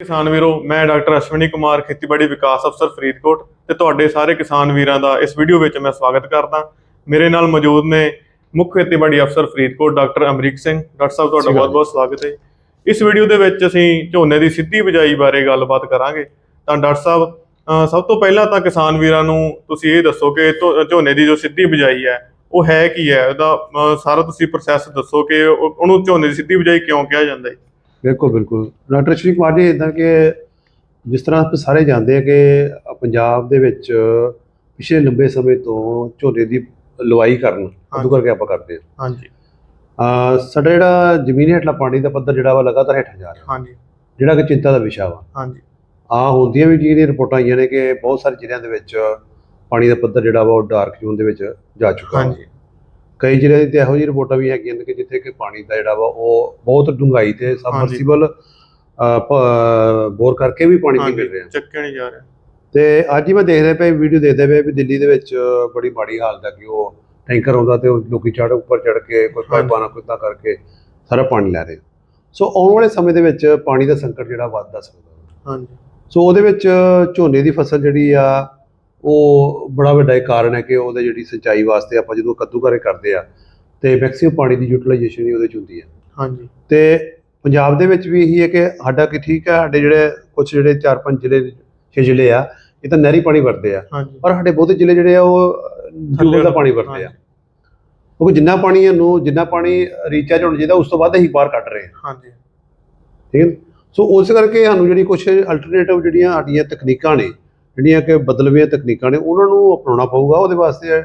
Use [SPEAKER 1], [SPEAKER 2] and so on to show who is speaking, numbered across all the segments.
[SPEAKER 1] ਕਿਸਾਨ ਵੀਰੋ ਮੈਂ ਡਾਕਟਰ ਅਸ਼ਵਨੀ ਕੁਮਾਰ ਖੇਤੀਬਾੜੀ ਵਿਕਾਸ ਅਫਸਰ ਫਰੀਦਕੋਟ ਤੇ ਤੁਹਾਡੇ ਸਾਰੇ ਕਿਸਾਨ ਵੀਰਾਂ ਦਾ ਇਸ ਵੀਡੀਓ ਵਿੱਚ ਮੈਂ ਸਵਾਗਤ ਕਰਦਾ। ਮੇਰੇ ਨਾਲ ਮੌਜੂਦ ਨੇ ਮੁੱਖ ਖੇਤੀਬਾੜੀ ਅਫਸਰ ਫਰੀਦਕੋਟ ਡਾਕਟਰ ਅਮਰੀਕ ਸਿੰਘ। ਡਾਕਟਰ ਸਾਹਿਬ ਤੁਹਾਡਾ। ਬਹੁਤ-ਬਹੁਤ ਸਵਾਗਤ ਹੈ। ਇਸ ਵੀਡੀਓ ਦੇ ਵਿੱਚ ਅਸੀਂ ਝੋਨੇ ਦੀ ਸਿੱਧੀ ਬਿਜਾਈ ਬਾਰੇ ਗੱਲਬਾਤ ਕਰਾਂਗੇ। ਤਾਂ ਡਾਕਟਰ ਸਾਹਿਬ ਸਭ ਤੋਂ ਪਹਿਲਾਂ ਤਾਂ ਕਿਸਾਨ ਵੀਰਾਂ ਨੂੰ ਤੁਸੀਂ ਇਹ ਦੱਸੋ ਕਿ ਝੋਨੇ ਦੀ ਜੋ ਸਿੱਧੀ ਬਿਜਾਈ ਹੈ ਉਹ ਹੈ ਕੀ ਹੈ? ਉਹਦਾ ਸਾਰਾ ਤੁਸੀਂ ਪ੍ਰੋਸੈਸ ਦੱਸੋ ਕਿ ਉਹ- ਉਹਨੂੰ ਝੋਨੇ ਦੀ ਸਿੱਧੀ ਬਿਜਾਈ ਕਿਉਂ ਕਿਹਾ ਜਾਂਦਾ ਹੈ?
[SPEAKER 2] ਬਿਲਕੁਲ ਬਿਲਕੁਲ। ਡਾਕਟਰ ਸ਼੍ਰੀ ਕੁਮਾਰ ਜੀ ਇਦਾਂ ਕਿ ਜਿਸ ਤਰ੍ਹਾਂ ਆਪਾਂ ਸਾਰੇ ਜਾਣਦੇ ਆ ਕਿ ਪੰਜਾਬ ਦੇ ਵਿੱਚ ਪਿਛਲੇ ਲੰਬੇ ਸਮੇਂ ਤੋਂ ਝੋਨੇ ਦੀ ਲਵਾਈ ਕਰਨ ਉਦੋਂ ਕਰਕੇ ਆਪਾਂ ਕਰਦੇ ਆ
[SPEAKER 1] ਹਾਂਜੀ।
[SPEAKER 2] ਅਹ ਸਾਡਾ ਜਿਹੜਾ ਜ਼ਮੀਨ ਹੇਠਲਾ ਪਾਣੀ ਦਾ ਪੱਧਰ ਜਿਹੜਾ ਵਾ ਲਗਾਤਾਰ ਹੇਠਾਂ ਜਾ ਰਿਹਾ।
[SPEAKER 1] ਹਾਂਜੀ।
[SPEAKER 2] ਜਿਹੜਾ ਕਿ ਚਿੰਤਾ ਦਾ ਵਿਸ਼ਾ ਵਾ।
[SPEAKER 1] ਹਾਂਜੀ।
[SPEAKER 2] ਆ ਹੁੰਦੀਆਂ ਵੀ ਜਿਹੜੀਆਂ ਰਿਪੋਰਟਾਂ ਆਈਆਂ ਨੇ ਕਿ ਬਹੁਤ ਸਾਰੇ ਜ਼ਿਲ੍ਹਿਆਂ ਦੇ ਵਿੱਚ ਪਾਣੀ ਦਾ ਪੱਧਰ ਜਿਹੜਾ ਵਾ ਉਹ ਡਾਰਕ ਜ਼ੋਨ ਦੇ ਵਿੱਚ ਜਾ ਚੁੱਕਾ।
[SPEAKER 1] ਹਾਂਜੀ।
[SPEAKER 2] ਕਈ ਦੀ ਤੇ ਇਹੋ ਜਿਹੀ ਰਿਪੋਰਟਾਂ ਵੀ ਹੈਗੀਆਂ ਨੇ ਕਿ ਜਿੱਥੇ ਕਿ ਪਾਣੀ ਦਾ ਜਿਹੜਾ ਵਾ ਉਹ ਬਹੁਤ ਡੂੰਘਾਈ ਤੇ ਸਬਮਰਸੀਬਲ ਬੋਰ ਕਰਕੇ ਵੀ ਪਾਣੀ ਨਹੀਂ ਮਿਲ ਰਿਹਾ
[SPEAKER 1] ਚੱਕਿਆ ਨਹੀਂ ਜਾ ਰਿਹਾ।
[SPEAKER 2] ਤੇ ਅੱਜ ਹੀ ਮੈਂ ਦੇਖ ਰਿਹਾ ਪਿਆ ਵੀਡੀਓ ਦੇਖਦੇ ਪਏ ਵੀ ਦਿੱਲੀ ਦੇ ਵਿੱਚ ਬੜੀ ਮਾੜੀ ਹਾਲਤ ਹੈ ਕਿ ਉਹ ਟੈਂਕਰ ਆਉਂਦਾ ਤੇ ਉਹ ਲੋਕੀ ਚੜ੍ਹ ਉੱਪਰ ਚੜ੍ਹ ਕੇ ਕੋਈ ਪਾਈਪਾਂ ਨਾਲ ਕੁੱਤਾ ਕਰਕੇ ਸਾਰਾ ਪਾਣੀ ਲੈ ਰਹੇ। ਸੋ ਆਉਣ ਵਾਲੇ ਸਮੇਂ ਦੇ ਵਿੱਚ ਪਾਣੀ ਦਾ ਸੰਕਟ ਜਿਹੜਾ ਵੱਧਦਾ ਸਕਦਾ।
[SPEAKER 1] ਹਾਂਜੀ।
[SPEAKER 2] ਸੋ ਉਹਦੇ ਵਿੱਚ ਝੋਨੇ ਦੀ ਫਸਲ ਜਿਹੜੀ ਆ ਉਹ ਬੜਾ ਵੱਡਾ ਇੱਕ ਕਾਰਨ ਹੈ ਕਿ ਉਹਦੇ ਜਿਹੜੀ ਸਿੰਚਾਈ ਵਾਸਤੇ ਆਪਾਂ ਜਦੋਂ ਕੱਦੂਕਾਰੇ ਕਰਦੇ ਆ ਤੇ ਮੈਕਸਿਮਮ ਪਾਣੀ ਦੀ ਯੂਟਿਲਾਈਜੇਸ਼ਨ ਹੀ ਉਹਦੇ ਚ ਹੁੰਦੀ ਹੈ।
[SPEAKER 1] ਹਾਂਜੀ।
[SPEAKER 2] ਤੇ ਪੰਜਾਬ ਦੇ ਵਿੱਚ ਵੀ ਇਹੀ ਹੈ ਕਿ ਸਾਡਾ ਕਿ ਠੀਕ ਹੈ ਸਾਡੇ ਜਿਹੜੇ ਕੁਝ ਜਿਹੜੇ 4-5 ਜ਼ਿਲ੍ਹੇ ਛੇ ਜ਼ਿਲ੍ਹੇ ਆ ਇਹ ਤਾਂ ਨਹਿਰੀ ਪਾਣੀ ਵਰਤਦੇ ਆ। ਪਰ ਸਾਡੇ ਬਹੁਤੇ ਜ਼ਿਲ੍ਹੇ ਜਿਹੜੇ ਆ ਉਹ ਜੂਗਲ ਦਾ ਪਾਣੀ ਵਰਤਦੇ ਆ। ਕਿਉਂਕਿ ਜਿੰਨਾ ਪਾਣੀ ਇਹਨੂੰ ਜਿੰਨਾ ਪਾਣੀ ਰੀਚਾਰਜ ਹੋਣਾ ਚਾਹੀਦਾ ਉਸ ਤੋਂ ਵੱਧ ਅਸੀਂ ਬਾਹਰ ਕੱਢ ਰਹੇ ਹਾਂ
[SPEAKER 1] ਹਾਂਜੀ।
[SPEAKER 2] ਠੀਕ ਹੈ ਸੋ ਉਸ ਕਰਕੇ ਸਾਨੂੰ ਜਿਹੜੀ ਕੁਝ ਅਲਟਰਨੇਟਿਵ ਜਿਹੜੀਆਂ ਸਾਡੀਆਂ ਤਕਨੀਕਾਂ ਨੇ ਜਿਹੜੀਆਂ ਕਿ ਬਦਲਵੀਆਂ ਤਕਨੀਕਾਂ ਨੇ ਉਹਨਾਂ ਨੂੰ ਅਪਣਾਉਣਾ ਪਊਗਾ ਉਹਦੇ ਵਾਸਤੇ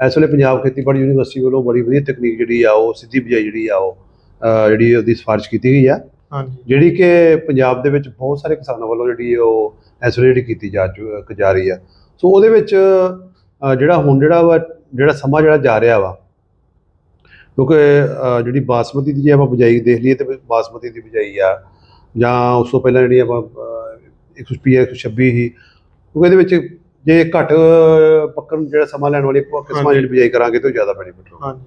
[SPEAKER 2] ਇਸ ਵੇਲੇ ਪੰਜਾਬ ਖੇਤੀਬਾੜੀ ਯੂਨੀਵਰਸਿਟੀ ਵੱਲੋਂ ਬੜੀ ਵਧੀਆ ਤਕਨੀਕ ਜਿਹੜੀ ਆ ਉਹ ਸਿੱਧੀ ਬਿਜਾਈ ਜਿਹੜੀ ਆ ਉਹ ਜਿਹੜੀ ਉਹਦੀ ਸਿਫਾਰਿਸ਼ ਕੀਤੀ ਗਈ ਆ।
[SPEAKER 1] ਹਾਂਜੀ।
[SPEAKER 2] ਜਿਹੜੀ ਕਿ ਪੰਜਾਬ ਦੇ ਵਿੱਚ ਬਹੁਤ ਸਾਰੇ ਕਿਸਾਨਾਂ ਵੱਲੋਂ ਜਿਹੜੀ ਉਹ ਇਸ ਵੇਲੇ ਜਿਹੜੀ ਕੀਤੀ ਜਾ ਜਾ ਰਹੀ ਆ। ਸੋ ਉਹਦੇ ਵਿੱਚ ਜਿਹੜਾ ਹੁਣ ਜਿਹੜਾ ਵਾ ਜਿਹੜਾ ਸਮਾਂ ਜਿਹੜਾ ਜਾ ਰਿਹਾ ਵਾ ਕਿਉਂਕਿ ਜਿਹੜੀ ਬਾਸਮਤੀ ਦੀ ਜੇ ਆਪਾਂ ਬਿਜਾਈ ਦੇਖ ਲਈਏ ਤੇ ਬਾਸਮਤੀ ਦੀ ਬਿਜਾਈ ਆ ਜਾਂ ਉਸ ਤੋਂ ਪਹਿਲਾਂ ਜਿਹੜੀ ਆਪਾਂ ਅਹ, 120 126 ਹੀ ਕਿਉਂਕਿ ਇਹਦੇ ਵਿੱਚ ਜੇ ਘੱਟ ਪੱਕਣ ਜਿਹੜਾ ਸਮਾਂ ਲੈਣ ਵਾਲੀ ਕਿਸਮਾਂ। ਜਿਹੜੀ ਬਿਜਾਈ ਕਰਾਂਗੇ ਤਾਂ ਜ਼ਿਆਦਾ ਬੈਨੀਫਿਟ ਹੋਊਗਾ।
[SPEAKER 1] ਹਾਂਜੀ।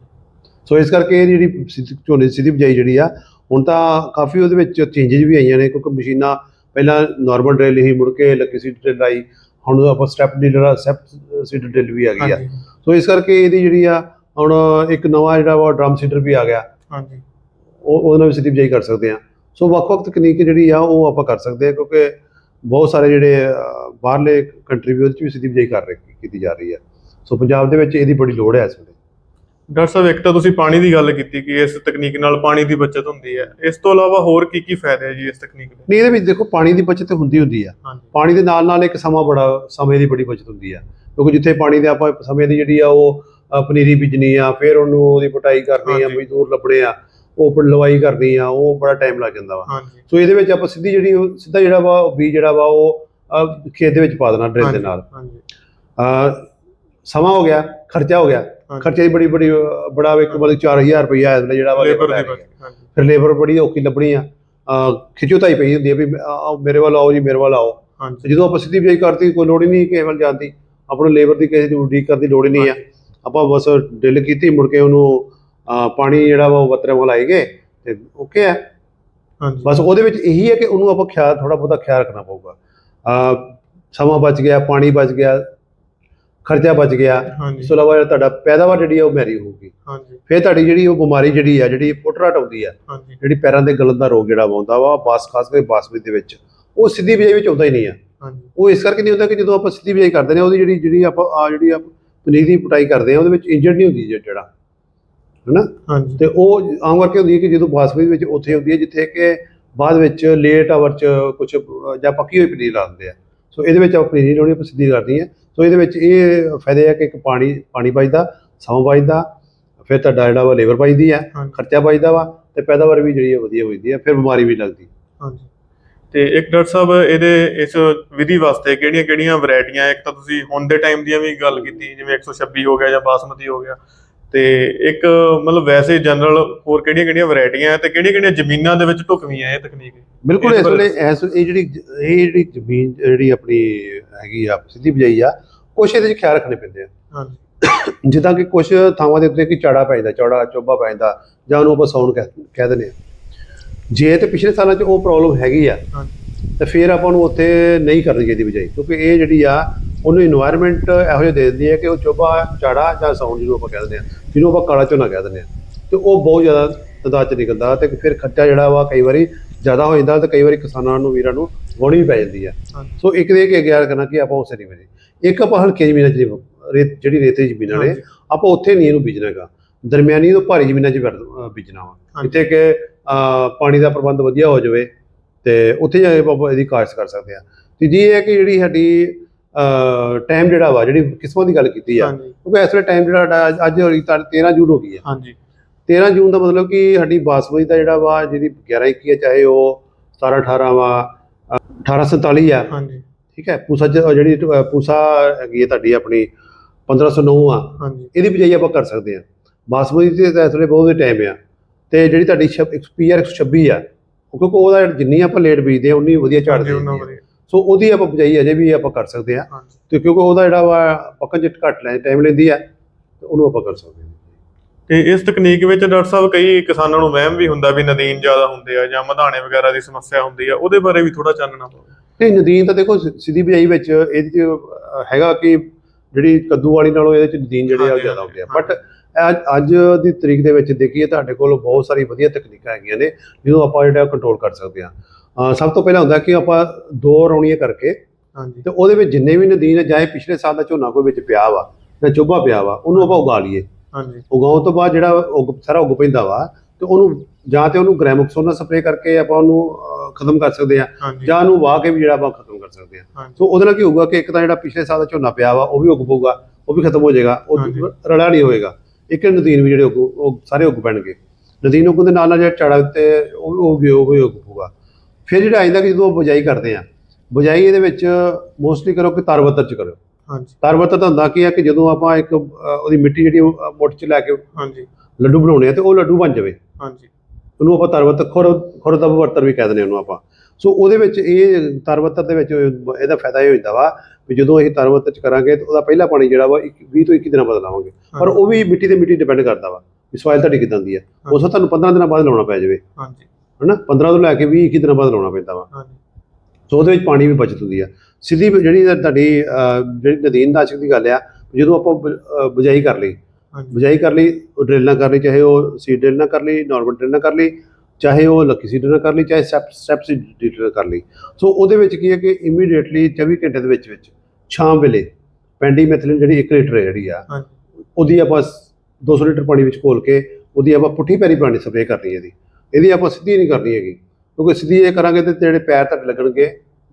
[SPEAKER 2] ਸੋ ਇਸ ਕਰਕੇ ਇਹ ਜਿਹੜੀ ਸਿੱਧ- ਝੋਨੇ ਦੀ ਸਿੱਧੀ ਬਿਜਾਈ ਜਿਹੜੀ ਆ ਹੁਣ ਤਾਂ ਕਾਫੀ ਉਹਦੇ ਵਿੱਚ ਚੇਂਜਸ ਵੀ ਆਈਆਂ ਨੇ ਕਿਉਂਕਿ ਮਸ਼ੀਨਾਂ ਪਹਿਲਾਂ ਨਾਰਮਲ ਡਰਿਲ ਹੀ ਮੁੜ ਕੇ ਲੱਕੀ ਸੀਡ ਡਰਿਲ ਆਈ ਹੁਣ ਆਪਾਂ step drill step seed drill ਵੀ ਆ ਗਈ ਆ।
[SPEAKER 1] ਹਾਂਜੀ।
[SPEAKER 2] ਸੋ ਇਸ ਕਰਕੇ ਇਹਦੀ ਜਿਹੜੀ ਆ ਹੁਣ ਇੱਕ ਨਵਾਂ ਜਿਹੜਾ ਵਾ ਡਰਮ ਸੀਡਰ ਵੀ ਆ ਗਿਆ।
[SPEAKER 1] ਹਾਂਜੀ।
[SPEAKER 2] ਉਹ ਉਹਦੇ ਨਾਲ ਵੀ ਸਿੱਧੀ ਬਿਜਾਈ ਕਰ ਸਕਦੇ ਆ। ਸੋ ਵੱਖ-ਵੱਖ ਤਕਨੀਕ ਜਿਹੜੀ ਆ ਉਹ ਆਪਾਂ ਕਰ ਸਕਦੇ ਆ ਕਿਉਂਕਿ ਬਹੁਤ ਸਾਰੇ ਜਿਹੜੇ ਬਾਹਰਲੇ ਕੰਟਰੀ ਵੀ ਉਹਦੇ 'ਚ ਵੀ ਸਿੱਧੀ ਬਿਜਾਈ ਕਰ ਰਹੇ ਕੀਤੀ ਜਾ ਰਹੀ ਆ ਸੋ ਪੰਜਾਬ ਦੇ ਵਿੱਚ ਇਹਦੀ ਬੜੀ ਲੋੜ ਹੈ ਇਸ ਵੇਲੇ।
[SPEAKER 1] ਡਾਕਟਰ ਸਾਹਿਬ ਇੱਕ ਤਾਂ ਤੁਸੀਂ ਪਾਣੀ ਦੀ ਗੱਲ ਕੀਤੀ ਕਿ ਇਸ ਤਕਨੀਕ ਨਾਲ ਪਾਣੀ ਦੀ ਬਚਤ ਹੁੰਦੀ ਹੈ। ਇਸ ਤੋਂ ਇਲਾਵਾ ਹੋਰ ਕੀ ਕੀ ਫਾਇਦੇ ਹੈ ਜੀ ਇਸ ਤਕਨੀਕ ਦੇ?
[SPEAKER 2] ਨਹੀਂ ਇਹਦੇ ਵਿੱਚ ਦੇਖੋ ਪਾਣੀ ਦੀ ਬਚਤ ਹੁੰਦੀ ਹੁੰਦੀ ਆ
[SPEAKER 1] ਹਾਂਜੀ।
[SPEAKER 2] ਪਾਣੀ ਦੇ ਨਾਲ ਨਾਲ ਇੱਕ ਸਮਾਂ ਬੜਾ ਸਮੇਂ ਦੀ ਬੜੀ ਬਚਤ ਹੁੰਦੀ ਆ ਕਿਉਂਕਿ ਜਿੱਥੇ ਪਾਣੀ ਦੇ ਆਪਾਂ ਸਮੇਂ ਦੀ ਜਿਹੜੀ ਆ ਉਹ ਪਨੀਰੀ ਬੀਜਣੀ ਆ ਫਿਰ ਉਹਨੂੰ ਉਹਦੀ ਪਟਾਈ ਕਰਨੀ ਆ। ਮਜ਼ਦੂਰ ਲੱਭਣੇ ਆ। ਉਹ ਲਵਾਈ ਕਰਨੀ ਆ ਉਹ ਬੜਾ ਟਾਈਮ ਲੱਗ ਜਾਂਦਾ ਵਾ।
[SPEAKER 1] ਹਾਂਜੀ।
[SPEAKER 2] ਸੋ ਇਹਦੇ ਵਿੱਚ ਆਪਾਂ ਸਿੱਧੀ ਜਿਹੜੀ ਸਿੱਧਾ ਜਿਹੜਾ ਵਾ ਉਹ ਬੀਜ ਜਿਹੜਾ ਵਾ ਉਹ ਖੇਤ ਦੇ ਵਿੱਚ ਪਾ ਦੇਣਾ ਡਰਿਲ ਦੇ ਨਾਲ।
[SPEAKER 1] ਹਾਂਜੀ।
[SPEAKER 2] ਅ, ਸਮਾਂ ਹੋ ਗਿਆ ਖਰਚਾ ਹੋ ਗਿਆ।
[SPEAKER 1] ਹਾਂਜੀ।
[SPEAKER 2] ਖਰਚੇ ਦੀ ਬੜੀ ਬੜੀ ਬੜਾ ਇੱਕ ਮਤਲਬ 4000 ਰੁਪਇਆ ਇਸ ਵੇਲੇ ਜਿਹੜਾ ਵਾ
[SPEAKER 1] ਲੇਬਰ ਦੀ ਹਾਂਜੀ।
[SPEAKER 2] ਫਿਰ ਲੇਬਰ ਬੜੀ ਔਖੀ ਲੱਭਣੀ ਆ। ਖਿਚੋਤਾਈ ਪਈ ਹੁੰਦੀ ਆ ਵੀ ਮੇਰੇ ਵੱਲ ਆਓ ਜੀ ਮੇਰੇ ਵੱਲ ਆਓ। ਤੇ
[SPEAKER 1] ਹਾਂਜੀ
[SPEAKER 2] ਜਦੋਂ ਆਪਾਂ ਸਿੱਧੀ ਬਿਜਾਈ ਕਰਤੀ ਕੋਈ ਲੋੜ ਹੀ ਨਹੀਂ ਕਿਸੇ ਵੱਲ ਜਾਣ ਦੀ। ਆਪਾਂ ਨੂੰ ਲੇਬਰ ਦੀ ਕਿਸੇ ਦੀ ਉਡੀਕ ਕਰਨ ਦੀ ਲੋੜ ਹੀ ਨਹੀਂ ਆ। ਆਪਾਂ ਬਸ ਡਿਲ ਕੀਤੀ ਮੁੜ ਕੇ ਉਹਨੂੰ ਅਹ, ਪਾਣੀ ਜਿਹੜਾ ਵਾ ਉਹ ਵਤਰੇ ਵਾਲਾ ਆਏਗੇ ਤੇ ਓਕੇ ਆ।
[SPEAKER 1] ਹਾਂਜੀ।
[SPEAKER 2] ਬਸ ਉਹਦੇ ਵਿੱਚ ਇਹੀ ਹੈ ਕਿ ਉਹਨੂੰ ਆਪਾਂ ਖਿਆਲ ਥੋੜਾ ਬਹੁਤਾ ਖਿਆਲ ਰੱਖਣਾ ਪਊਗਾ। ਅਹ, ਸਮਾਂ ਬਚ ਗਿਆ ਪਾਣੀ ਬਚ ਗਿਆ ਖਰਚਾ ਬਚ ਗਿਆ। ਇਸ
[SPEAKER 1] ਹਾਂਜੀ
[SPEAKER 2] ਤੋਂ ਇਲਾਵਾ ਤੁਹਾਡਾ ਪੈਦਾਵਾਰ ਜਿਹੜੀ ਆ ਉਹ ਮੈਰੀ ਹੋਊਗੀ।
[SPEAKER 1] ਹਾਂਜੀ।
[SPEAKER 2] ਫਿਰ ਤੁਹਾਡੀ ਜਿਹੜੀ ਉਹ ਬਿਮਾਰੀ ਜਿਹੜੀ ਆ ਜਿਹੜੀ ਪੁੱਟਰਾਟ ਆਉਂਦੀ ਆ
[SPEAKER 1] ਹਾਂਜੀ।
[SPEAKER 2] ਜਿਹੜੀ ਪੈਰਾਂ ਦੇ ਗਲਨ ਦਾ ਰੋਗ ਜਿਹੜਾ ਆਉਂਦਾ ਵਾ ਬਾਸ ਖਾਸ ਕਰਕੇ ਬਾਸਮਤੀ ਦੇ ਵਿੱਚ ਉਹ ਸਿੱਧੀ ਬਿਜਾਈ ਵਿੱਚ ਆਉਂਦਾ ਹੀ ਨਹੀਂ ਆ।
[SPEAKER 1] ਹਾਂਜੀ।
[SPEAKER 2] ਉਹ ਇਸ ਕਰਕੇ ਨਹੀਂ ਹੁੰਦਾ ਕਿ ਜਦੋਂ ਆਪਾਂ ਸਿੱਧੀ ਬਿਜਾਈ ਕਰਦੇ ਨੇ ਉਹਦੀ ਜਿਹੜੀ ਜਿਹੜੀ ਆਪਾਂ ਆ ਜਿਹੜੀ ਆ ਪਨੀਰ ਦੀ ਪਟਾਈ ਕਰਦੇ ਆ ਉਹਦੇ ਵਿੱਚ ਇੰਜਰਡ ਨਹੀਂ ਹੁੰਦੀ ਜਿਹੜਾ। ਹੈਨਾ?
[SPEAKER 1] ਹਾਂਜੀ।
[SPEAKER 2] ਤੇ ਉਹ ਆਮ ਕਰਕੇ ਹੁੰਦੀ ਹੈ ਕਿ ਜਦੋਂ ਬਾਸਮਤੀ ਵਿੱਚ ਉੱਥੇ ਹੁੰਦੀ ਹੈ ਜਿੱਥੇ ਕਿ ਬਾਅਦ ਵਿੱਚ ਲੇਟ ਆਵਰ ਚ ਕੁਝ ਜਾਂ ਪੱਕੀ ਹੋਈ ਪਨੀਰ ਲਾ ਦਿੰਦੇ ਆ। ਸੋ ਇਹਦੇ ਵਿੱਚ ਆਪਾਂ ਪਨੀਰ ਨਹੀਂ ਲਾਉਣੀ ਆਪਾਂ ਸਿੱਧੀ ਕਰਨੀ ਹੈ। ਸੋ ਇਹਦੇ ਵਿੱਚ ਇਹ ਫਾਇਦੇ ਆ ਕਿ ਇੱਕ ਪਾਣੀ ਪਾਣੀ ਬਚਦਾ ਸਮਾਂ ਬਚਦਾ ਫਿਰ ਤੁਹਾਡਾ ਜਿਹੜਾ ਵਾ ਲੇਬਰ ਬਚਦੀ ਹੈ
[SPEAKER 1] ਹਾਂਜੀ।
[SPEAKER 2] ਖਰਚਾ ਬਚਦਾ ਵਾ ਤੇ ਪੈਦਾਵਾਰ ਵੀ ਜਿਹੜੀ ਹੈ ਵਧੀਆ ਹੋ ਜਾਂਦੀ ਹੈ ਫਿਰ ਬਿਮਾਰੀ ਵੀ ਲੱਗਦੀ।
[SPEAKER 1] ਹਾਂਜੀ। ਤੇ ਇੱਕ ਡਾਕਟਰ ਸਾਹਿਬ ਇਹਦੇ ਇਸ ਵਿਧੀ ਵਾਸਤੇ ਕਿਹੜੀਆਂ ਕਿਹੜੀਆਂ ਵੈਰਾਈਟੀਆਂ ਇੱਕ ਤਾਂ ਤੁਸੀਂ ਹੁਣ ਦੇ ਟਾਈਮ ਦੀਆਂ ਵੀ ਗੱਲ ਕੀਤੀ ਜਿਵੇਂ 126 ਹੋ ਗਿਆ ਜਾਂ ਬਾਸਮਤੀ ਹੋ ਗਿਆ। ਤੇ ਇੱਕ ਮਤਲਬ ਵੈਸੇ ਜਨਰਲ ਹੋਰ ਕਿਹੜੀਆਂ ਕਿਹੜੀਆਂ ਵੈਰਾਈਟੀਆਂ ਤੇ ਕਿਹੜੀਆਂ ਕਿਹੜੀਆਂ ਜ਼ਮੀਨਾਂ ਦੇ ਵਿੱਚ ਢੁਕਵੀਂ ਹੈ ਇਹ ਤਕਨੀਕ?
[SPEAKER 2] ਬਿਲਕੁਲ
[SPEAKER 1] ਇਸ
[SPEAKER 2] ਵੇਲੇ ਇਸ ਇਹ ਜਿਹੜੀ ਇਹ ਜਿਹੜੀ ਜ਼ਮੀਨ ਜਿਹੜੀ ਆਪਣੀ ਹੈਗੀ ਆ ਸਿੱਧੀ ਬਿਜਾਈ ਆ ਕੁਛ ਇਹਦੇ 'ਚ ਖਿਆਲ ਰੱਖਣੇ ਪੈਂਦੇ ਆ।
[SPEAKER 1] ਹਾਂਜੀ।
[SPEAKER 2] ਜਿੱਦਾਂ ਕਿ ਕੁਝ ਥਾਵਾਂ ਦੇ ਉੱਤੇ ਕਿ ਚਾੜਾ ਪੈ ਜਾਂਦਾ ਚੌੜਾ ਚੋਬਾ ਪੈ ਜਾਂਦਾ ਜਾਂ ਉਹਨੂੰ ਆਪਾਂ ਸੌਣ ਕਹਿ ਕਹਿ ਦਿੰਦੇ ਆ। ਜੇ ਤੇ ਪਿਛਲੇ ਸਾਲਾਂ 'ਚ ਉਹ ਪ੍ਰੋਬਲਮ ਹੈਗੀ ਆ ਤੇ ਫਿਰ ਆਪਾਂ ਨੂੰ ਉੱਥੇ ਨਹੀਂ ਕਰਨੀ ਚਾਹੀਦੀ ਬਿਜਾਈ ਕਿਉਂਕਿ ਇਹ ਜਿਹੜੀ ਆ ਉਹਨੂੰ এনवायरमेंट ਇਹੋ ਜਿਹਾ ਦੇ ਦਿੰਦੀ ਹੈ ਕਿ ਉਹ ਚੋਬਾ ਝਾੜਾ ਜਾਂ ਸਾਊਂਡ ਜਿਹਨੂੰ ਆਪਾਂ ਕਹਿੰਦੇ ਆ ਜਿਹਨੂੰ ਆਪਾਂ ਕਾਲਾ ਝੋਨਾ ਕਹਿ ਦਿੰਦੇ ਆ ਤੇ ਉਹ ਬਹੁਤ ਜ਼ਿਆਦਾ ਤਦਾਦ ਚ ਨਿਕਲਦਾ ਤੇ ਫਿਰ ਖਰਚਾ ਜਿਹੜਾ ਵਾ ਕਈ ਵਾਰੀ ਜ਼ਿਆਦਾ ਹੋ ਜਾਂਦਾ ਤੇ ਕਈ ਵਾਰੀ ਕਿਸਾਨਾਂ ਨੂੰ ਵੀਰਾਂ ਨੂੰ ਗੋਣੀ ਵੀ ਪੈ ਜਾਂਦੀ ਆ ਸੋ ਇੱਕ ਦੇ ਕੇ ਗਿਆਰ ਕਰਨਾ ਕਿ ਆਪਾਂ ਉਸੇ ਨਹੀਂ ਬਣੇ। ਇੱਕ ਆਪਾਂ ਹਲਕੇ ਜ਼ਮੀਨਾਂ 'ਚ ਜਿਹੜੀ ਰੇਤੇ ਜ਼ਮੀਨਾਂ ਨੇ ਆਪਾਂ ਉੱਥੇ ਨਹੀਂ ਇਹਨੂੰ ਹੈਗਾ। ਦਰਮਿਆਨੀ ਤੋਂ ਭਾਰੀ ਜ਼ਮੀਨਾਂ 'ਚ ਬੀਜਣਾ ਵਾ। ਜਿੱਥੇ ਕਿ ਪਾਣੀ ਦਾ ਪ੍ਰਬੰਧ ਵਧੀਆ ਹੋ ਜਾਵੇ ਤੇ ਉੱਥੇ ਜਾ ਕੇ ਆਪਾਂ ਇਹਦੀ ਕਾਸ਼ਤ ਕਰ ਸਕਦੇ ਆ ਤੀਜੀ ਇਹ ਹੈ ਕਿ ਜਿਹੜੀ ਸਾਡੀ ਟਾਈਮ ਜਿਹੜਾ ਵਾ ਜਿਹੜੀ ਕਿਸਮਾਂ ਦੀ ਗੱਲ ਕੀਤੀ ਆ ਕਿਉਂਕਿ ਇਸ ਵੇਲੇ ਟਾਈਮ ਜਿਹੜਾ ਅੱਜ ਹੋਈ ਤਾਂ 13 ਜੂਨ ਹੋ ਗਈ ਹੈ
[SPEAKER 1] ਹਾਂਜੀ।
[SPEAKER 2] 13 ਜੂਨ ਦਾ ਮਤਲਬ ਕਿ ਸਾਡੀ ਬਾਸਮਤੀ ਦਾ ਜਿਹੜਾ ਵਾ ਜਿਹਦੀ 11 21 ਹੈ ਚਾਹੇ ਉਹ 17 18 ਵਾ ਅਹ, 1847 ਆ।
[SPEAKER 1] ਹਾਂਜੀ।
[SPEAKER 2] ਠੀਕ ਹੈ ਪੂਸਾ ਜਿਹੜੀ ਪੂਸਾ ਹੈਗੀ ਤੁਹਾਡੀ ਆਪਣੀ 1509 ਆ।
[SPEAKER 1] ਹਾਂਜੀ।
[SPEAKER 2] ਇਹਦੀ ਬਜਾਈ ਆਪਾਂ ਕਰ ਸਕਦੇ ਆ। ਬਾਸਮਤੀ ਤੇ ਇਸ ਵੇਲੇ ਬਹੁਤ ਟਾਈਮ ਆ। ਤੇ ਜਿਹੜੀ ਤੁਹਾਡੀ ਪੀਆਰ 126 ਆ ਕਿਉਂਕਿ ਉਹਦਾ ਜਿੰਨੀ ਆਪਾਂ ਲੇਟ ਬੀਜਦੇ ਆ ਉਨੀ ਵਧੀਆ ਝਾੜ ਦਿੰਦੀ ਆ। ਸੋ ਉਹਦੀ ਆਪਾਂ ਬਜਾਈ ਅਜੇ ਵੀ ਆਪਾਂ ਕਰ ਸਕਦੇ ਆ ਤੇ ਕਿਉਂਕਿ ਉਹਦਾ ਜਿਹੜਾ ਵਾ ਪੱਕਣ ਚ ਘੱਟ ਲੈ ਟਾਈਮ ਲੈਂਦੀ ਆ ਤੇ ਉਹਨੂੰ ਆਪਾਂ ਕਰ ਸਕਦੇ ਆ
[SPEAKER 1] ਤੇ ਇਸ ਤਕਨੀਕ ਵਿੱਚ ਡਾਕਟਰ ਸਾਹਿਬ ਕਈ ਕਿਸਾਨਾਂ ਨੂੰ ਵਹਿਮ ਵੀ ਹੁੰਦਾ ਵੀ ਨਦੀਨ ਜ਼ਿਆਦਾ ਹੁੰਦੇ ਆ ਜਾਂ ਮਧਾਣੇ ਵਗੈਰਾ ਦੀ ਸਮੱਸਿਆ ਹੁੰਦੀ ਆ ਉਹਦੇ ਬਾਰੇ ਵੀ ਥੋੜਾ ਚਾਨਣਾ ਪਾਓ
[SPEAKER 2] ਨਹੀਂ ਨਦੀਨ ਤਾਂ ਦੇਖੋ ਸਿੱਧੀ ਬਿਜਾਈ ਵਿੱਚ ਇਹਦੇ ਚ ਹੈਗਾ ਕਿ ਜਿਹੜੀ ਕੱਦੂ ਵਾਲੀ ਨਾਲੋਂ ਇਹਦੇ ਚ ਨਦੀਨ ਜਿਹੜੇ ਆ ਜ਼ਿਆਦਾ ਹੁੰਦੇ ਆ। ਬਟ ਅੱਜ ਦੀ ਤਰੀਕ ਦੇ ਵਿੱਚ ਦੇਖੀਏ ਤੁਹਾਡੇ ਕੋਲ ਬਹੁਤ ਸਾਰੀ ਵਧੀਆ ਤਕਨੀਕਾਂ ਹੈਗੀਆਂ ਨੇ ਜਿਹਨੂੰ ਆਪਾਂ ਜਿਹੜਾ ਕੰਟਰੋਲ ਕਰ ਸਕਦੇ ਆ ਸਭ ਤੋਂ ਪਹਿਲਾਂ ਹੁੰਦਾ ਕਿ ਆਪਾਂ ਦੋ ਰੌਣੀਆਂ ਕਰਕੇ
[SPEAKER 1] ਹਾਂਜੀ।
[SPEAKER 2] ਤੇ ਉਹਦੇ ਵਿੱਚ ਜਿੰਨੇ ਵੀ ਨਦੀਨ ਹੈ ਚਾਹੇ ਪਿਛਲੇ ਸਾਲ ਦਾ ਝੋਨਾ ਕੋਈ ਵਿੱਚ ਪਿਆ ਵਾ ਜਾਂ ਚੋਬਾ ਪਿਆ ਵਾ ਉਹਨੂੰ ਆਪਾਂ ਉਗਾ ਲਈਏ।
[SPEAKER 1] ਹਾਂਜੀ।
[SPEAKER 2] ਉਗਾਉਣ ਤੋਂ ਬਾਅਦ ਜਿਹੜਾ ਉਗ ਸਾਰਾ ਉਗ ਪੈਂਦਾ ਵਾ ਤੇ ਉਹਨੂੰ ਜਾਂ ਤੇ ਉਹਨੂੰ ਗ੍ਰੈਮੋਕਸੋਨ ਨਾਲ ਸਪਰੇਅ ਕਰਕੇ ਆਪਾਂ ਉਹਨੂੰ ਖਤਮ ਕਰ ਸਕਦੇ ਆ ਜਾਂ ਉਹਨੂੰ ਵਾਹ ਕੇ ਵੀ ਜਿਹੜਾ ਆਪਾਂ ਖਤਮ ਕਰ ਸਕਦੇ ਆ ਸੋ ਉਹਦੇ ਨਾਲ ਕੀ ਹੋਊਗਾ ਕਿ ਇੱਕ ਤਾਂ ਜਿਹੜਾ ਪਿਛਲੇ ਸਾਲ ਦਾ ਝੋਨਾ ਪਿਆ ਵਾ ਉਹ ਵੀ ਉੱਗ ਪਊਗਾ ਉਹ ਵੀ ਖਤਮ ਹੋ ਜਾਏਗਾ ਉਹ। ਰਲਾ ਨਹੀਂ ਹੋਏਗਾ। ਇੱਕ ਨਦੀਨ ਵੀ ਜਿਹੜੇ ਉੱਗ ਉਹ ਸਾਰੇ ਉੱਗ ਪੈਣਗੇ। ਨਦੀਨ ਉੱਗਣ ਦੇ ਨਾਲ ਨਾਲ ਜਿਹੜਾ ਝਾੜਾ ਤੇ ਉਹ ਵੀ ਉੱਗ ਉਹ ਵੀ ਉੱਗ ਪਊਗਾ। ਫਿਰ ਜਿਹੜਾ ਆਇੰਦਾ ਕਿ ਜਦੋਂ ਬਜਾਈ ਕਰਦੇ ਆ ਬਜਾਈ ਇਹਦੇ ਵਿੱਚ ਮੋਸਟਲੀ ਕਰੋ ਕਿ ਤਰਵੱਤਰ ਚ ਕਰੋ।
[SPEAKER 1] ਹਾਂਜੀ।
[SPEAKER 2] ਤਰਵੱਤਰ ਦਾ ਹੁੰਦਾ ਕੀ ਆ ਕਿ ਜਦੋਂ ਆਪਾਂ ਇੱਕ ਉਹਦੀ ਮਿੱਟੀ ਜਿਹੜੀ ਮੁੱਠ ਚ ਲੈ ਕੇ
[SPEAKER 1] ਹਾਂਜੀ।
[SPEAKER 2] ਲੱਡੂ ਬਣਾਉਣੇ ਆ ਤੇ ਉਹ ਲੱਡੂ ਬਣ ਜਾਵੇ।
[SPEAKER 1] ਹਾਂਜੀ।
[SPEAKER 2] ਉਹਨੂੰ ਆਪਾਂ ਤਰਵੱਤਰ ਖੁਰ ਖੁਰ ਦਾ ਬਵਰਤਰ ਵੀ ਕਹਿ ਦਿੰਦੇ ਉਹਨੂੰ ਆਪਾਂ। ਸੋ ਉਹਦੇ ਵਿੱਚ ਇਹ ਤਰਵੱਤਰ ਦੇ ਵਿੱਚ ਇਹਦਾ ਫਾਇਦਾ ਇਹ ਹੋ ਜਾਂਦਾ ਵਾ ਵੀ ਜਦੋਂ ਅਸੀਂ ਤਰਵੱਤਰ ਚ ਕਰਾਂਗੇ ਤਾਂ ਉਹਦਾ ਪਹਿਲਾ ਪਾਣੀ ਜਿਹੜਾ ਵਾ 20 ਤੋਂ 21 ਦਿਨਾਂ ਬਾਅਦ ਲਾਵਾਂਗੇ। ਪਰ ਉਹ ਵੀ ਮਿੱਟੀ ਤੇ ਮਿੱਟੀ ਡਿਪੈਂਡ ਕਰਦਾ ਵਾ ਵੀ ਸੋਇਲ ਤੁਹਾਡੀ ਕਿਦਾਂ ਦੀ ਹੈ ਉਸ ਤੁਹਾਨੂੰ 15 ਦਿਨਾਂ ਬਾਅਦ ਲਾਉਣਾ ਪੈ ਜਾਵੇ।
[SPEAKER 1] ਹਾਂਜੀ।
[SPEAKER 2] ਹਨਾ? 15 ਤੋਂ ਲੈ ਕੇ 20 21 ਦਿਨਾਂ ਬਾਅਦ ਲਾਉਣਾ ਪੈਂਦਾ ਵਾ।
[SPEAKER 1] ਹਾਂਜੀ।
[SPEAKER 2] ਸੋ ਉਹਦੇ ਵਿੱਚ ਪਾਣੀ ਵੀ ਬਚਤ ਹੁੰਦੀ ਆ। ਸਿੱਧੀ ਜਿਹੜੀ ਤੁਹਾਡੀ ਜਿਹੜੀ ਨਦੀਨ ਨਾਸ਼ਕ ਦੀ ਗੱਲ ਆ ਜਦੋਂ ਆਪਾਂ ਬ- ਅਹ, ਬਿਜਾਈ ਕਰ ਲਈ ਬਿਜਾਈ ਕਰ ਲਈ ਉਹ ਡਰਿਲ ਨਾਲ ਕਰ ਲਈ ਚਾਹੇ ਉਹ ਸੀਡ ਡਰਿਲ ਨਾਲ ਕਰ ਲਈ ਨਾਰਮਲ ਡਰਿਲ ਨਾਲ ਕਰ ਲਈ ਚਾਹੇ ਉਹ ਲੱਕੀ ਸੀਡ ਨਾਲ ਕਰ ਲਈ ਚਾਹੇ ਸਟੈਪ ਸਟੈਪ ਸੀਡ ਡਰਿਲ ਨਾਲ ਕਰ ਲਈ। ਸੋ ਉਹਦੇ ਵਿੱਚ ਕੀ ਹੈ ਕਿ ਇਮੀਡੀਏਟਲੀ 24 ਘੰਟੇ ਦੇ ਵਿੱਚ ਵਿੱਚ ਸ਼ਾਮ ਵੇਲੇ ਪੈਂਡੀ ਮੈਥਲਿਨ ਜਿਹੜੀ 1 ਲੀਟਰ ਹੈ ਜਿਹੜੀ ਆ ਉਹਦੀ ਆਪਾਂ ਸ- 200 ਲੀਟਰ ਪਾਣੀ ਵਿੱਚ ਘੋਲ ਕੇ ਉਹਦੀ ਆਪਾਂ ਪੁੱਠੀ ਪੈਰੀ ਪਾਣੀ ਸਪਰੇਅ ਕਰਨੀ ਹੈ ਇਹਦੀ। ਇਹਦੀ ਆਪਾਂ ਸਿੱਧੀ ਨਹੀਂ ਕਰਨੀ ਹੈਗੀ। ਕਿਉਂਕਿ ਸਿੱਧੀ ਇਹ ਕਰਾਂਗੇ ਤੇ ਜਿਹੜੇ ਪੈਰ ਤੁਹਾਡੇ ਲੱਗਣਗੇ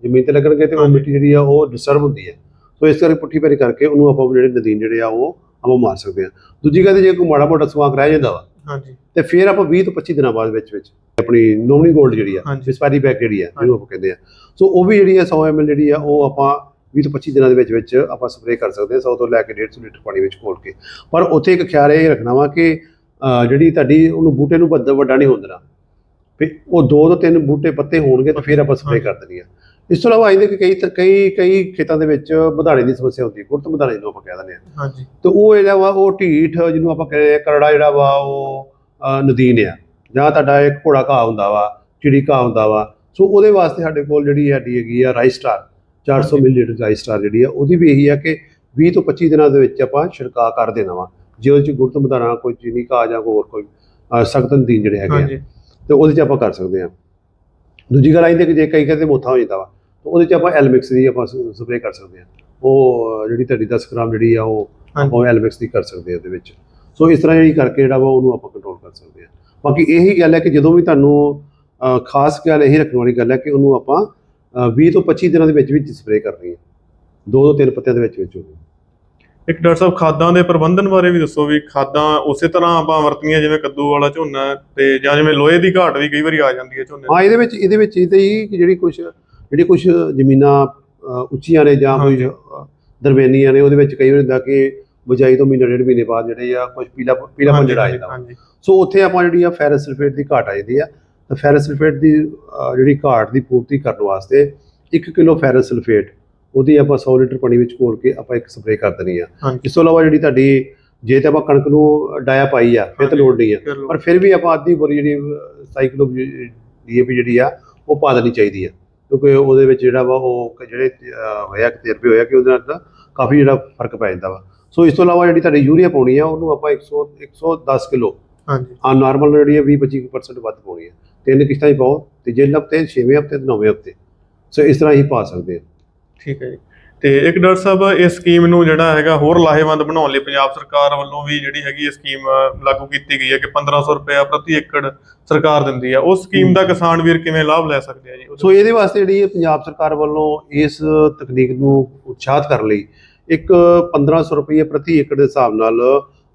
[SPEAKER 2] ਜ਼ਮੀਨ ਤੇ ਲੱਗਣਗੇ ਤੇ ਉਹ। ਮਿੱਟੀ ਜਿਹੜੀ ਆ ਉਹ ਡਿਸਟਰਬ ਹੁੰਦੀ ਹੈ। ਸੋ ਇਸ ਕਰਕੇ ਪੁੱਠੀ ਪੈਰੀ ਕਰਕੇ ਉਹਨੂੰ ਆਪਾਂ ਜਿਹੜੇ ਨਦੀਨ ਜਿਹੜੇ ਆ ਉਹ ਆਪਾਂ ਮਾਰ ਸਕਦੇ ਆ ਦੂਜੀ ਗੱਲ ਜੇ ਕੋਈ ਮਾੜਾ ਮੋਟਾ ਸਵਾਕ ਰਹਿ ਜਾਂਦਾ ਵਾ
[SPEAKER 1] ਹਾਂਜੀ।
[SPEAKER 2] ਤੇ ਫਿਰ ਆਪਾਂ 20 ਤੋਂ 25 ਦਿਨਾਂ ਬਾਅਦ ਵਿੱਚ ਵਿੱਚ ਆਪਣੀ ਨੋਮਨੀ ਗੋਲਡ ਜਿਹੜੀ ਆ। ਐਕਸਪਾਇਰੀ ਬੈਕ ਜਿਹੜੀ ਆ ਜਿਹਨੂੰ ਆਪਾਂ ਕਹਿੰਦੇ ਆ। ਸੋ ਉਹ ਵੀ ਜਿਹੜੀ ਆ 100 ml ਜਿਹੜੀ ਆ ਉਹ ਆਪਾਂ 20 ਤੋਂ 25 ਦਿਨਾਂ ਦੇ ਵਿੱਚ ਵਿੱਚ ਆਪਾਂ ਸਪਰੇਅ ਕਰ ਸਕਦੇ ਹਾਂ 100 ਤੋਂ ਲੈ ਕੇ 150 ਲੀਟਰ ਪਾਣੀ ਵਿੱਚ ਘੋਲ ਕੇ। ਪਰ ਉੱਥੇ ਇੱਕ ਖਿਆਲ ਇਹ ਰੱਖਣਾ ਵਾ ਕਿ ਜਿਹੜੀ ਤੁਹਾਡੀ ਉਹਨੂੰ ਬੂਟੇ ਨੂੰ ਵੱਡਾ ਵੱਡਾ ਨਹੀਂ ਹੋਣ ਦੇਣਾ। ਫਿਰ ਉਹ ਦੋ ਤੋਂ ਤਿੰਨ ਬੂਟੇ ਪੱਤੇ ਹੋਣਗੇ ਤਾਂ ਫਿਰ ਆਪਾਂ ਸਪਰੇਅ ਕਰ ਦੇਣੀ ਆ। ਇਸ ਤੋਂ ਇਲਾਵਾ ਇਹਦੇ ਕਿ ਕਈ ਕਈ ਕਈ ਖੇਤਾਂ ਦੇ ਵਿੱਚ ਮਧਾਣੇ ਦੀ ਸਮੱਸਿਆ ਹੁੰਦੀ ਹੈ ਗੁਰਤ ਮਧਾਣੇ ਜਿਹਨੂੰ ਆਪਾਂ ਕਹਿ ਦਿੰਦੇ ਆ
[SPEAKER 1] ਹਾਂਜੀ।
[SPEAKER 2] ਤੇ ਉਹ ਜਿਹੜਾ ਵਾ ਉਹ ਢੀਠ ਜਿਹਨੂੰ ਆਪਾਂ ਕਹਿੰਦੇ ਕਰੜਾ ਜਿਹੜਾ ਵਾ ਉਹ ਨਦੀਨ ਆ। ਜਾਂ ਤੁਹਾਡਾ ਇੱਕ ਘੋੜਾ ਘਾਹ ਹੁੰਦਾ ਵਾ ਚਿੜੀ ਘਾਹ ਹੁੰਦਾ ਵਾ। ਸੋ ਉਹਦੇ ਵਾਸਤੇ ਸਾਡੇ ਕੋਲ ਜਿਹੜੀ ਸਾਡੀ ਹੈਗੀ ਆ ਰਾਈਸ ਸਟਾਰ 400
[SPEAKER 1] ਹਾਂਜੀ।
[SPEAKER 2] ਮਿਲੀਲੀਟਰ ਰਾਈਸ ਸਟਾਰ ਜਿਹੜੀ ਆ ਉਹਦੀ ਵੀ ਇਹੀ ਆ ਕਿ 20 ਤੋਂ 25 ਦਿਨਾਂ ਦੇ ਵਿੱਚ ਆਪਾਂ ਛਿੜਕਾਅ ਕਰ ਦੇਣਾ ਵਾ। ਜੇ ਉਹਦੇ ਚ ਗੁਰਤ ਮਧਾਣਾ ਕੋਈ ਚੀਨੀ ਘਾਹ ਜਾਂ ਹੋਰ ਕੋਈ ਸਖਤ ਨਦੀਨ ਜਿਹੜੇ ਹੈਗੇ ਆ।
[SPEAKER 1] ਹਾਂਜੀ।
[SPEAKER 2] ਤੇ ਉਹਦੇ ਚ ਆਪਾਂ ਕਰ ਸਕਦੇ ਹਾਂ। ਦੂਜੀ ਗੱਲ ਆਈਂਦੇ ਕਿ ਜੇ ਕਈ ਕਹਿੰਦੇ ਮੋਥਾ ਹੋ ਜਾਂਦਾ ਵਾ ਤਾਂ ਉਹਦੇ ਚ ਆਪਾਂ ਐਲਮਿਕਸ ਦੀ ਆਪਾਂ ਸਪਰੇਅ ਕਰ ਸਕਦੇ ਹਾਂ। ਉਹ ਜਿਹੜੀ ਤੁਹਾਡੀ 10 ਗ੍ਰਾਮ ਜਿਹੜੀ ਆ ਉਹ ਆਪਾਂ ਐਲਮਿਕਸ ਦੀ ਕਰ ਸਕਦੇ ਹਾਂ ਉਹਦੇ ਵਿੱਚ। ਸੋ ਇਸ ਤਰ੍ਹਾਂ ਜਿਹੜੀ ਕਰਕੇ ਜਿਹੜਾ ਵਾ ਉਹਨੂੰ ਆਪਾਂ ਕੰਟਰੋਲ ਕਰ ਸਕਦੇ ਹਾਂ। ਬਾਕੀ ਇਹੀ ਗੱਲ ਹੈ ਕਿ ਜਦੋਂ ਵੀ ਤੁਹਾਨੂੰ ਖਾਸ ਗੱਲ ਇਹੀ ਰੱਖਣ ਵਾਲੀ ਗੱਲ ਹੈ ਕਿ ਉਹਨੂੰ ਆਪਾਂ ਅਹ, 20 ਤੋਂ 25 ਦਿਨਾਂ ਦੇ ਵਿੱਚ ਵਿੱਚ ਸਪਰੇਅ ਕਰਨੀ ਹੈ। ਦੋ ਤੋਂ ਤਿੰਨ ਪੱਤਿਆਂ ਦੇ ਵਿੱਚ ਵਿੱਚ ਹੋਵੇ
[SPEAKER 1] ਇੱਕ ਡਾਕਟਰ ਸਾਹਿਬ ਖਾਦਾਂ ਦੇ ਪ੍ਰਬੰਧਨ ਬਾਰੇ ਵੀ ਦੱਸੋ ਵੀ ਖਾਦਾਂ ਉਸੇ ਤਰ੍ਹਾਂ ਆਪਾਂ ਵਰਤਣੀਆਂ ਜਿਵੇਂ ਕੱਦੂ ਵਾਲਾ ਝੋਨਾ ਤੇ ਜਾਂ ਜਿਵੇਂ ਲੋਹੇ ਦੀ ਘਾਟ ਵੀ ਕਈ ਵਾਰੀ ਆ ਜਾਂਦੀ ਹੈ ਝੋਨੇ
[SPEAKER 2] ਹਾਂ ਇਹਦੇ ਵਿੱਚ ਇਹਦੇ ਵਿੱਚ ਇਹ ਤਾਂ ਹੀ ਕਿ ਜਿਹੜੀ ਕੁਝ ਜਿਹੜੀ ਕੁਝ ਜ਼ਮੀਨਾਂ ਉੱਚੀਆਂ ਨੇ ਜਾਂ। ਅ, ਦਰਮਿਆਨੀਆਂ ਨੇ ਉਹਦੇ ਵਿੱਚ ਕਈ ਵਾਰ ਹੁੰਦਾ ਕਿ ਬਜਾਈ ਤੋਂ ਮਹੀਨਾ ਡੇਢ ਮਹੀਨੇ ਬਾਅਦ ਜਿਹੜੇ ਆ ਕੁਝ ਪੀਲਾ ਪੀਲਾ ਆ
[SPEAKER 1] ਹਾਂਜੀ,
[SPEAKER 2] ਜਾਂਦਾ। ਸੋ ਉੱਥੇ ਆਪਾਂ ਜਿਹੜੀ ਆ ਫੈਰਸ ਸਲਫੇਟ ਦੀ ਘਾਟ ਆ ਜਾਂਦੀ ਆ। ਤਾਂ ਫੈਰਸ ਸਲਫੇਟ ਦੀ ਜਿਹੜੀ ਘਾਟ ਦੀ ਪੂਰਤੀ ਕਰਨ ਵਾਸਤੇ 1 ਕਿਲੋ ਫੈਰਸ ਸਲਫੇਟ ਉਹਦੀ ਆਪਾਂ 100 ਲੀਟਰ ਪਾਣੀ ਵਿੱਚ ਘੋਲ ਕੇ ਆਪਾਂ ਇੱਕ ਸਪਰੇਅ ਕਰ ਦੇਣੀ ਆ। ਇਸ ਤੋਂ ਇਲਾਵਾ ਜਿਹੜੀ ਤੁਹਾਡੀ ਜੇ ਤੇ ਆਪਾਂ ਕਣਕ ਨੂੰ ਡਾਇਆ ਪਾਈ ਆ ਫਿਰ ਤਾਂ। ਲੋੜ ਨਹੀਂ ਆ। ਪਰ ਫਿਰ ਵੀ ਆਪਾਂ ਅੱਧੀ ਬੋਰੀ ਜਿਹੜੀ ਸਾਈਕਲੋ ਡੀਏਪੀ ਜਿਹੜੀ ਆ ਉਹ ਪਾ ਦੇਣੀ ਚਾਹੀਦੀ ਆ। ਕਿਉਂਕਿ ਉਹਦੇ ਵਿੱਚ ਜਿਹੜਾ ਵਾ ਉਹ ਜਿਹੜੇ ਹੋਇਆ ਤਜਰਬੇ ਹੋਇਆ ਕਿ ਉਹਦੇ ਨਾਲ ਤਾਂ ਕਾਫੀ ਜਿਹੜਾ ਫ਼ਰਕ ਪੈ ਜਾਂਦਾ ਵਾ। ਸੋ ਇਸ ਤੋਂ ਇਲਾਵਾ ਜਿਹੜੀ ਤੁਹਾਡੀ ਯੂਰੀਆ ਪਾਉਣੀ ਆ ਉਹਨੂੰ ਆਪਾਂ 100 110 ਕਿਲੋ
[SPEAKER 1] ਹਾਂਜੀ।
[SPEAKER 2] ਆ ਨਾਰਮਲ ਜਿਹੜੀ ਹੈ 20 25% ਵੱਧ ਪਾਉਣੀ ਹੈ ਤਿੰਨ ਕਿਸ਼ਤਾਂ ਹੀ ਪਾਓ ਤੀਜੇ ਹਫ਼ਤੇ ਛੇਵੇਂ ਹਫ਼ਤੇ ਤੇ ਨੌਵੇਂ ਹਫ਼ਤੇ। ਸੋ ਇਸ ਤਰ੍ਹਾਂ ਹੀ ਪਾ ਸਕਦੇ ਆ।
[SPEAKER 1] ਠੀਕ ਹੈ ਜੀ। ਤੇ ਇੱਕ ਡਾਕਟਰ ਸਾਹਿਬ ਇਸ ਸਕੀਮ ਨੂੰ ਜਿਹੜਾ ਹੈਗਾ ਹੋਰ ਲਾਹੇਵੰਦ ਬਣਾਉਣ ਲਈ ਪੰਜਾਬ ਸਰਕਾਰ ਵੱਲੋਂ ਵੀ ਜਿਹੜੀ ਹੈਗੀ ਇਹ ਸਕੀਮ ਲਾਗੂ ਕੀਤੀ ਗਈ ਹੈ ਕਿ 1500 ਰੁਪਏ ਪ੍ਰਤੀ ਏਕੜ ਸਰਕਾਰ ਦਿੰਦੀ ਹੈ। ਉਸ ਸਕੀਮ ਦਾ ਕਿਸਾਨ ਵੀਰ ਕਿਵੇਂ ਲਾਭ ਲੈ ਸਕਦੇ ਆ ਜੀ?
[SPEAKER 2] ਸੋ ਇਹਦੇ ਵਾਸਤੇ ਜਿਹੜੀ ਪੰਜਾਬ ਸਰਕਾਰ ਵੱਲੋਂ ਇਸ ਤਕਨੀਕ ਨੂੰ ਉਤਸ਼ਾਹਤ ਕਰਨ ਲਈ ਇੱਕ 1500 ਰੁਪਏ ਪ੍ਰਤੀ ਏਕੜ ਦੇ ਹਿਸਾਬ ਨਾਲ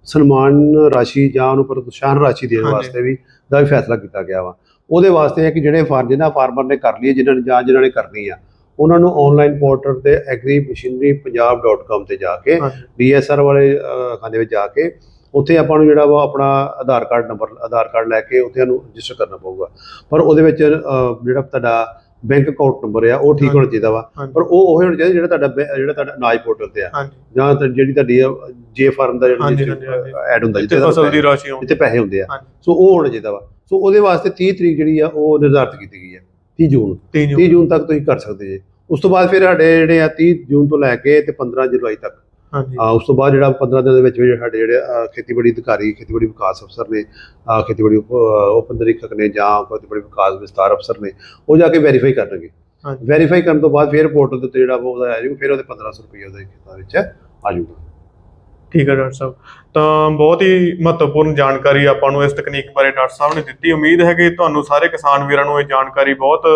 [SPEAKER 2] ਸਨਮਾਨ ਰਾਸ਼ੀ ਜਾਂ ਉਹਨੂੰ ਪ੍ਰੋਤਸਾਹਨ ਰਾਸ਼ੀ ਦੇਣ। ਵਾਸਤੇ ਵੀ ਦਾ ਵੀ ਫੈਸਲਾ ਕੀਤਾ ਗਿਆ ਵਾ। ਉਹਦੇ ਵਾਸਤੇ ਹੈ ਕਿ ਜਿਹੜੇ ਜਿਹਨਾਂ ਫਾਰਮਰ ਨੇ ਕਰ ਲਈ ਜਿਨ੍ਹਾਂ ਨੇ ਜਾਂ ਜਿਨ੍ਹਾਂ ਨੇ ਕਰਨੀ ਆ ਉਹਨਾਂ ਨੂੰ ਆਨਲਾਈਨ ਪੋਰਟਲ ਤੇ agrimachinerypunjab.com ਤੇ ਜਾ ਕੇ ਡੀਐਸਆਰ ਵਾਲੇ ਖਾਨੇ ਵਿੱਚ ਜਾ ਕੇ ਉੱਥੇ ਆਪਾਂ ਨੂੰ ਜਿਹੜਾ ਵਾ ਆਪਣਾ Aadhaar card number Aadhaar card ਲੈ ਕੇ ਉੱਥੇ ਨੂੰ ਰਜਿਸਟਰ ਕਰਨਾ ਪਊਗਾ। ਪਰ ਉਹਦੇ ਵਿੱਚ ਜਿਹੜਾ ਤੁਹਾਡਾ ਬੈਂਕ ਅਕਾਊਂਟ ਨੰਬਰ ਆ ਉਹ ਠੀਕ ਹੋਣਾ ਚਾਹੀਦਾ ਵਾ। ਪਰ ਉਹ ਉਹ ਹੋਣਾ ਚਾਹੀਦਾ ਜਿਹੜਾ ਤੁਹਾਡਾ ਜਿਹੜਾ ਤੁਹਾਡਾ ਅਨਾਜ ਪੋਰਟਲ ਤੇ ਆ। ਜਾਂ ਜਿਹੜੀ ਤੁਹਾਡੀ ਜੇ ਫਾਰਮ ਦਾ ਜਿਹੜਾ। ਐਡ ਹੁੰਦਾ
[SPEAKER 1] ਜਿੱਥੇ ਫਸਲ ਦੀ ਰਾਸ਼ੀ ਆਉਂਦੀ।
[SPEAKER 2] ਜਿੱਥੇ ਪੈਸੇ ਹੁੰਦੇ ਆ। ਸੋ ਉਹ ਹੋਣਾ ਚਾਹੀਦਾ ਵਾ। ਸੋ ਉਹਦੇ ਵਾਸਤੇ 30 ਤਰੀਕ ਜਿਹੜੀ ਆ ਉਹ ਨਿਰਧਾਰਿਤ ਕੀਤੀ ਗਈ ਹੈ 30 ਜੂਨ।
[SPEAKER 1] 3
[SPEAKER 2] 30 ਜੂਨ ਤੱਕ ਤੁਸੀਂ ਕਰ ਸਕਦੇ ਜੇ। ਉਸ ਤੋਂ ਬਾਅਦ ਫਿਰ ਸਾਡੇ ਜਿਹੜੇ ਆ 30 ਜੂਨ ਤੋਂ ਲੈ ਕੇ ਤੇ 15 ਜੁਲਾਈ ਤੱਕ।
[SPEAKER 1] ਹਾਂਜੀ।
[SPEAKER 2] ਆ ਉਸ ਤੋਂ ਬਾਅਦ ਜਿਹੜਾ 15 ਦਿਨ ਦੇ ਵਿੱਚ ਵੀ ਸਾਡੇ ਜਿਹੜੇ ਖੇਤੀਬਾੜੀ ਅਧਿਕਾਰੀ ਖੇਤੀਬਾੜੀ ਵਿਕਾਸ ਅਫਸਰ ਨੇ ਖੇਤੀਬਾੜੀ ਉਪ ਨਿਰੀਖਕ ਨੇ ਜਾਂ ਖੇਤੀਬਾੜੀ ਵਿਕਾਸ ਵਿਸਤਾਰ ਅਫਸਰ ਨੇ ਉਹ ਜਾ ਕੇ ਵੈਰੀਫਾਈ ਕਰਨਗੇ। ਵੈਰੀਫਾਈ ਕਰਨ ਤੋਂ ਬਾਅਦ ਫਿਰ ਪੋਰਟਲ ਉੱਤੇ ਜਿਹੜਾ ਉਹਦਾ ਆ ਜਾਊਗਾ ਫਿਰ ਉਹਦੇ 1500 ਰੁਪਏ ਉਹਦੇ ਖੇਤਾਂ ਵਿੱਚ ਆ ਜਾਊਗਾ।
[SPEAKER 1] ਠੀਕ ਹੈ ਡਾਕਟਰ ਸਾਹਿਬ। ਤਾਂ ਬਹੁਤ ਹੀ ਮਹੱਤਵਪੂਰਨ ਜਾਣਕਾਰੀ ਆਪਾਂ ਨੂੰ ਇਸ ਤਕਨੀਕ ਬਾਰੇ ਡਾਕਟਰ ਸਾਹਿਬ ਨੇ ਦਿੱਤੀ। ਉਮੀਦ ਹੈ ਕਿ ਤੁਹਾਨੂੰ ਸਾਰੇ ਕਿਸਾਨ ਵੀਰਾਂ ਨੂੰ ਇਹ ਜਾਣਕਾਰੀ ਬਹੁਤ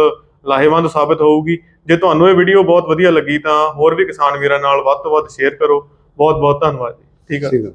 [SPEAKER 1] ਲਾਹੇਵੰਦ ਸਾਬਤ ਹੋਊਗੀ। ਜੇ ਤੁਹਾਨੂੰ ਇਹ ਵੀਡੀਓ ਬਹੁਤ ਵਧੀਆ ਲੱਗੀ ਤਾਂ ਹੋਰ ਵੀ ਕਿਸਾਨ ਵੀਰਾਂ ਨਾਲ ਵੱਧ ਤੋਂ ਵੱਧ ਸ਼ੇਅਰ ਕਰੋ। ਬਹੁਤ ਬਹੁਤ ਧੰਨਵਾਦ ਜੀ। ਠੀਕ ਹੈ।
[SPEAKER 2] ਠੀਕ ਹੈ